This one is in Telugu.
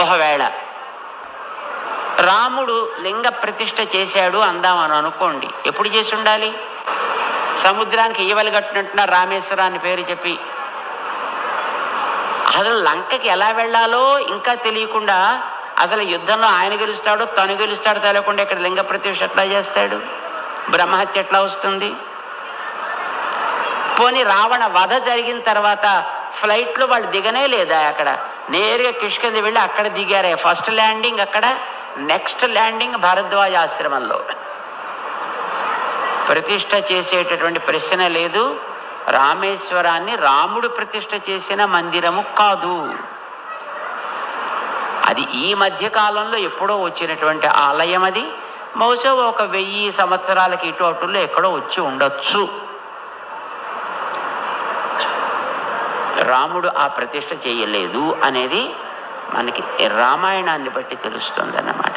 ఒకవేళ రాముడు లింగ ప్రతిష్ఠ చేశాడు అందామని అనుకోండి ఎప్పుడు చేసి ఉండాలి? సముద్రానికి ఈవలు కట్టినట్టున్న రామేశ్వరాన్ని పేరు చెప్పి. అసలు లంకకి ఎలా వెళ్ళాలో ఇంకా తెలియకుండా అసలు యుద్ధంలో ఆయన గెలుస్తాడో తను గెలుస్తాడో తెలియకుండా ఇక్కడ లింగ ప్రతిష్ఠ ఎట్లా చేస్తాడు? బ్రహ్మహత్య ఎట్లా వస్తుంది? పోనీ రావణ వధ జరిగిన తర్వాత ఫ్లైట్లో వాళ్ళు దిగనే లేదా అక్కడ? నేరుగా కిష్కింద వెళ్ళి అక్కడ దిగారే. ఫస్ట్ ల్యాండింగ్ అక్కడ నెక్స్ట్ ల్యాండింగ్ భారద్వాజ ఆశ్రమంలో. ప్రతిష్ట చేసేటటువంటి ప్రశ్న లేదు. రామేశ్వరాన్ని రాముడు ప్రతిష్ట చేసిన మందిరము కాదు. అది ఈ మధ్యకాలంలో ఎప్పుడో వచ్చినటువంటి ఆలయం అది. బహుశా ఒక వెయ్యి సంవత్సరాలకి ఇటు అటులో ఎక్కడో వచ్చి ఉండొచ్చు. రాముడు ఆ ప్రతిష్ట చేయలేదు అనేది మనకి రామాయణాన్ని బట్టి తెలుస్తుంది అన్నమాట